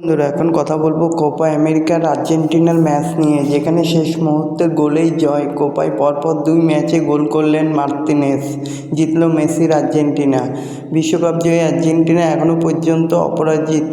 বন্ধুরা, এখন কথা বলব কোপা আমেরিকার আর্জেন্টিনার ম্যাচ নিয়ে, যেখানে শেষ মুহূর্তে গোলেই জয়। কোপায় পরপর দুই ম্যাচে গোল করলেন মার্তিনেস, জিতল মেসির আর্জেন্টিনা। বিশ্বকাপ জয়ী আর্জেন্টিনা এখনও পর্যন্ত অপরাজিত।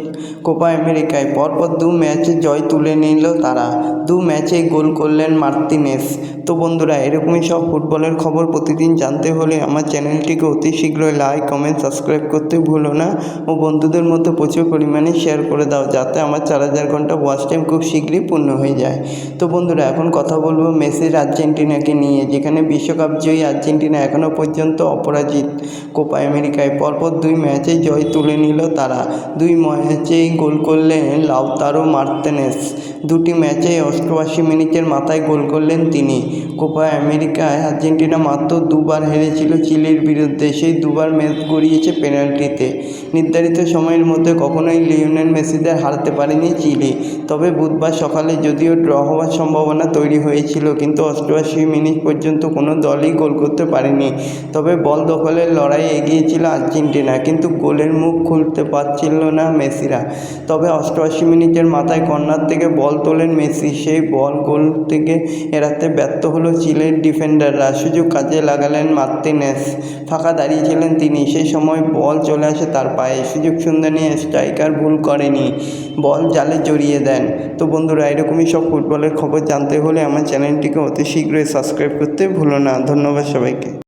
কোপা আমেরিকায় পরপর দু ম্যাচে জয় তুলে নিল তারা। দু ম্যাচেই গোল করলেন মার্তিনেস। তো বন্ধুরা, এরকমই সব ফুটবলের খবর প্রতিদিন জানতে হলে আমার চ্যানেলটিকে অতি শীঘ্রই লাইক কমেন্ট সাবস্ক্রাইব করতে ভুলো না ও বন্ধুদের মধ্যে প্রচুর পরিমাণে শেয়ার করে দাও যাতে আমার চার হাজার ঘণ্টা ওয়াচ টাইম খুব শীঘ্রই পূর্ণ হয়ে যায়। তো বন্ধুরা, এখন কথা বলব মেসির আর্জেন্টিনাকে নিয়ে, যেখানে বিশ্বকাপ জয়ী আর্জেন্টিনা এখনও পর্যন্ত অপরাজিত। কোপা আমেরিকায় পরপর দুই ম্যাচে জয় তুলে নিল তারা। দুই ম্যাচেই গোল করলেন লাউতারো মার্তেনেস, দুটি ম্যাচে অষ্টআশি মিনিটের মাথায় গোল করলেন তিনি। কোপা আমেরিকায় আর্জেন্টিনা মাত্র দুবার হেরেছিল চিলির বিরুদ্ধে। সেই দুবার ম্যাচ গড়িয়েছে পেনাল্টিতে। নির্ধারিত সময়ের মধ্যে কখনোই লিওনেল মেসিদের হারাতে পারেনি চিলি। তবে বুধবার সকালে যদিও ড্র হওয়ার সম্ভাবনা তৈরি হয়েছিল, কিন্তু অষ্টআশি মিনিট পর্যন্ত কোনো দলই গোল করতে পারেনি। তবে বল দখলের লড়াইয়ে এগিয়েছিল আর্জেন্টিনা, কিন্তু গোলের মুখ খুলতে পারছিল না মেসিরা। তবে অষ্টআশি মিনিটের মাথায় কর্নার থেকে বল তোলেন মেসি। সেই বল গোল থেকে এড়াতে ব্যর্থ হলো চিলের ডিফেন্ডাররা। সুযোগ কাজে লাগালেন মার্তিনেস। ফাঁকা দাঁড়িয়ে ছিলেন তিনি। সেই সময় বল চলে আসে তার পায়ে। সুযোগ সুন্দর নিয়ে স্ট্রাইকার ভুল করেনি। বল জালে জড়িয়ে দেন। তো বন্ধুরা, এরকমই সব ফুটবলের খবর জানতে হলে আমার চ্যানেলটিকে অতি শীঘ্রই সাবস্ক্রাইব করতে ভুলো না। ধন্যবাদ সবাইকে।